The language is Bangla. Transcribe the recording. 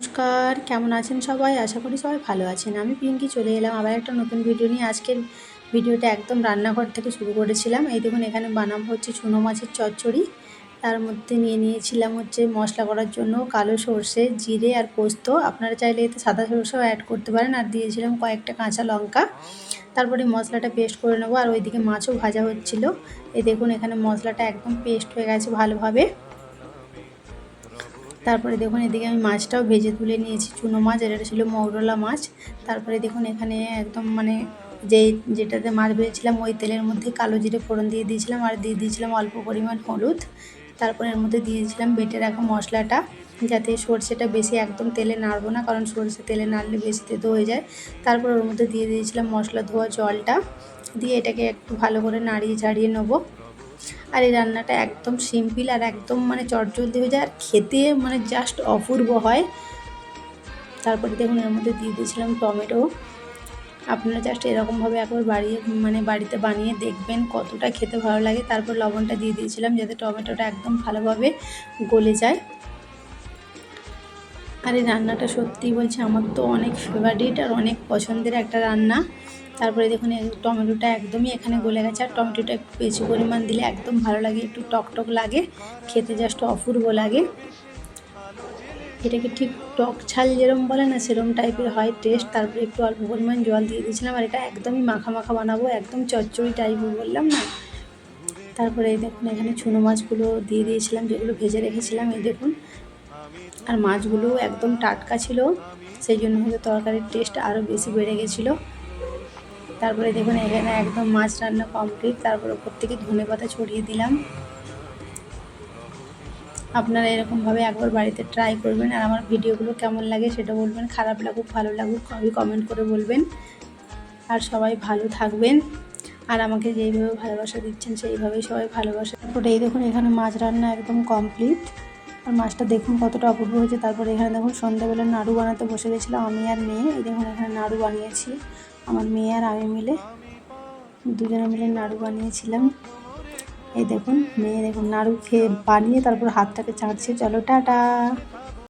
নমস্কার, কেমন আছেন সবাই? আশা করি সবাই ভালো আছেন। আমি পিঙ্কি চলে এলাম আবার একটা নতুন ভিডিও নিয়ে। আজকের ভিডিওটা একদম রান্নাঘর থেকে শুরু করেছিলাম। এই দেখুন, এখানে বানাবো হচ্ছে চুনো মাছের চচ্চড়ি। তার মধ্যে নিয়ে নিয়েছিলাম হচ্ছে মশলা করার জন্য কালো সর্ষে, জিরে আর পোস্ত। আপনারা চাইলে এতে সাদা সর্ষেও অ্যাড করতে পারেন। আর দিয়েছিলাম কয়েকটা কাঁচা লঙ্কা। তারপরে মশলাটা পেস্ট করে নেব। আর ওইদিকে মাছও ভাজা হচ্ছিল। এই দেখুন, এখানে মশলাটা একদম পেস্ট হয়ে গেছে ভালোভাবে। তারপরে দেখুন এদিকে আমি মাছটাও ভেজে তুলে নিয়েছি। চুনো মাছ এটা ছিল মৌরলা মাছ। তারপরে দেখুন এখানে একদম মানে যেই যেটাতে মাছ ভেজেছিলাম, ওই তেলের মধ্যে কালো জিরে ফোড়ন দিয়ে দিয়েছিলাম, আর দিয়ে দিয়েছিলাম অল্প পরিমাণ হলুদ। তারপরে এর মধ্যে দিয়েছিলাম বেটে রাখা মশলাটা, যাতে সর্ষেটা বেশি একদম তেলে নাড়বো না, কারণ সর্ষে তেলে নাড়লে বেশি তেতো হয়ে যায়। তারপর ওর মধ্যে দিয়ে দিয়েছিলাম মশলা ধোয়া জলটা, দিয়ে এটাকে একটু ভালো করে নাড়িয়ে ঝাড়িয়ে নেব। আর এই রান্নাটা একদম সিম্পল আর একদম মানে চটজলদি হয়ে যায়। আর খেতে মানে জাস্ট অপূর্ব হয়। তারপরে দেখুন এর মধ্যে দিয়ে দিয়েছিলাম টমেটো। আপনারা জাস্ট এরকমভাবে একবার বাড়িয়ে মানে বাড়িতে বানিয়ে দেখবেন কতটা খেতে ভালো লাগে। তারপর লবণটা দিয়ে দিয়েছিলাম যাতে টমেটোটা একদম ভালোভাবে গলে যায়। আর এই রান্নাটা সত্যিই বলছি, আমার তো অনেক ফেভারিট আর অনেক পছন্দের একটা রান্না। তারপরে দেখুন টমেটোটা একদমই এখানে গলে গেছে, আর টমেটোটা একটু বেশি পরিমাণ দিলে একদম ভালো লাগে, একটু টক টক লাগে, খেতে জাস্ট অপূর্ব লাগে। এটাকে ঠিক টক ছাল যেরম বলে না সেরম টাইপের হয় টেস্ট তারপরে একটু অল্প পরিমাণ জল দিয়ে দিয়েছিলাম, আর এটা একদমই মাখা মাখা বানাবো, একদম চচ্চড়ি টাইপের বললাম না। তারপরে দেখুন এখানে চুনো মাছগুলো দিয়ে দিয়েছিলাম, যেগুলো ভেজে রেখেছিলাম, এই দেখুন। আর মাছগুলো একদম টাটকা ছিল, সেই জন্য হয়তো তরকারির টেস্ট আরও বেশি বেড়ে গেছিল। তারপরে দেখুন, এখানে একদম মাছ রান্না কমপ্লিট তারপর ওপর থেকে ধনে পাতা ছড়িয়ে দিলাম। আপনারা এরকমভাবে একবার বাড়িতে ট্রাই করবেন আর আমার ভিডিওগুলো কেমন লাগে সেটা বলবেন, খারাপ লাগুক, ভালো লাগুক, সবই কমেন্ট করে বলবেন। আর সবাই ভালো থাকবেন। আর আমাকে যেইভাবে ভালোবাসা দিচ্ছেন, সেইভাবেই সবাই ভালোবাসা। এই দেখুন, এখানে মাছ রান্না একদম কমপ্লিট আর মাছটা দেখুন কতটা অপূর্ব হয়েছে। তারপরে এখানে দেখুন, সন্ধ্যাবেলা নাড়ু বানাতে বসে গেছিলাম আমি আর মেয়ে। এই দেখুন, এখানে নাড়ু বানিয়েছি। আমার মেয়ে আর আমি মিলে দুজনে মিলে নাড়ু বানিয়েছিলাম। এই দেখুন, মেয়ে দেখুন, নাড়ু খেয়ে বানিয়ে তারপর হাতটাকে চাঁদছে চলো, টাটা।